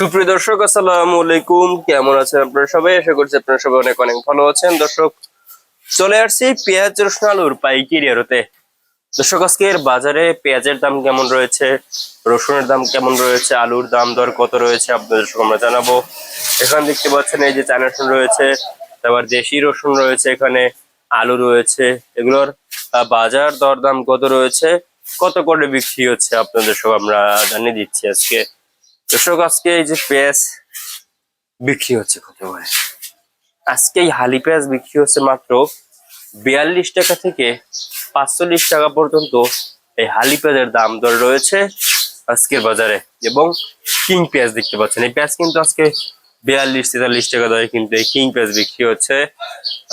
সুপ্রিয় দর্শক, আসসালামু আলাইকুম। কেমন আছেন আপনারা সবাই? আশা করছি আপনারা সবাই অনেক অনেক ভালো আছেন। দর্শক, চলে আসছি পেঁয়াজ রসুন আলুর পাইকারি আড়তে দর্শক, আজকের বাজারে পেঁয়াজের দাম কেমন রয়েছে? রসুনের দাম কেমন রয়েছে? আলুর দাম দর কত রয়েছে? আপনাদের আমরা জানাব। এখানে দেখতে পাচ্ছেন, এই যে চায়না রয়েছে, তারপর দেশি রসুন রয়েছে এখানে, আলু রয়েছে। এগুলোর বাজার দর দাম কত রয়েছে? কত করে বিক্রি হচ্ছে? আপনাদের সব আমরা জানিয়ে দিচ্ছি আজকে। দর্শক, আজকে এই যে পেঁয়াজ বিক্রি হচ্ছে কত করে? আজকে এই হালি পেঁয়াজ বিক্রি হচ্ছে মাত্র বিয়াল্লিশ টাকা থেকে পাঁচচল্লিশ টাকা পর্যন্ত এই হালি পেঁয়াজের দাম দর রয়েছে আজকের বাজারে এবং কিং পেঁয়াজ দেখতে পাচ্ছেন। এই পেঁয়াজ কিন্তু আজকে বিয়াল্লিশ তেতাল্লিশ টাকা দরে কিন্তু এই কিং পেঁয়াজ বিক্রি হচ্ছে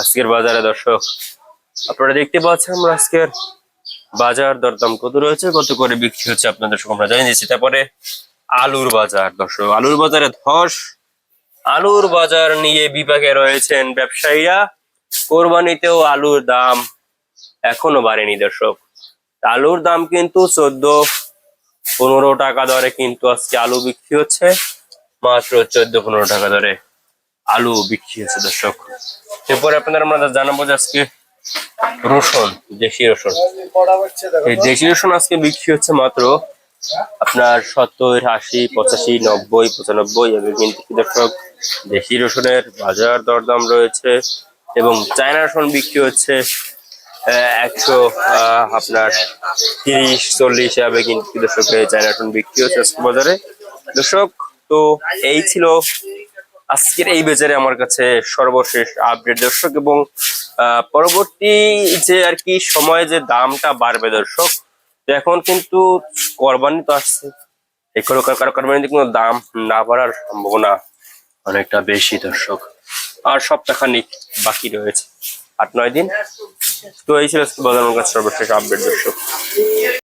আজকের বাজারে দর্শক। আপনারা দেখতে পাচ্ছেন আমরা আজকের বাজার দরদাম কত রয়েছে, কত করে বিক্রি হচ্ছে আপনাদের আমরা জানিয়ে দিচ্ছি। তারপরে আলুর বাজার, দর্শক, আলুর বাজারে ধস। আলুর বাজার নিয়ে বিপাকে রয়েছেন ব্যবসায়ীরা। কোরবানিতেও আলুর দাম এখনও বাড়েনি, দর্শক। আলুর দাম কিন্তু চোদ্দ, পনেরো টাকা দরে কিন্তু আজকে আলু বিক্রি হচ্ছে। মাত্র চোদ্দ, পনেরো টাকা দরে আলু বিক্রি হচ্ছে, দর্শক। এরপরে আপনাদের আমরা জানাব যে আজকে রসুন, দেশি রসুন। এই দেশি রসুন আজকে বিক্রি হচ্ছে মাত্র আপনার সত্তর, আশি, পঁচাশি, নব্বই, পঁচানব্বই এবং কিন্তু দর্শক, দেশি রসুনের বাজার দরদাম রয়েছে এবং চায়না রসুন বিক্রি হচ্ছে একশো আপনার তিরিশ, চল্লিশ এভাবে কিন্তু দর্শক চায়না রসুন বিক্রি হচ্ছে বাজারে। দর্শক, তো এই ছিল আজকের এই বাজারে আমার কাছে সর্বশেষ আপডেট। দর্শক, এবং পরবর্তী যে আর কি সময়ে যে দামটা বাড়বে দর্শক এখন কিন্তু কোরবানি তো আসছে। এখনও কারও কোরবানিতে কোনো দাম না বাড়ার সম্ভাবনা অনেকটা বেশি দর্শক। আর সপ্তাহখানিক বাকি রয়েছে। আট, নয় দিন। তো এই ছিল বাজার সর্বশেষ আপডেট দর্শক।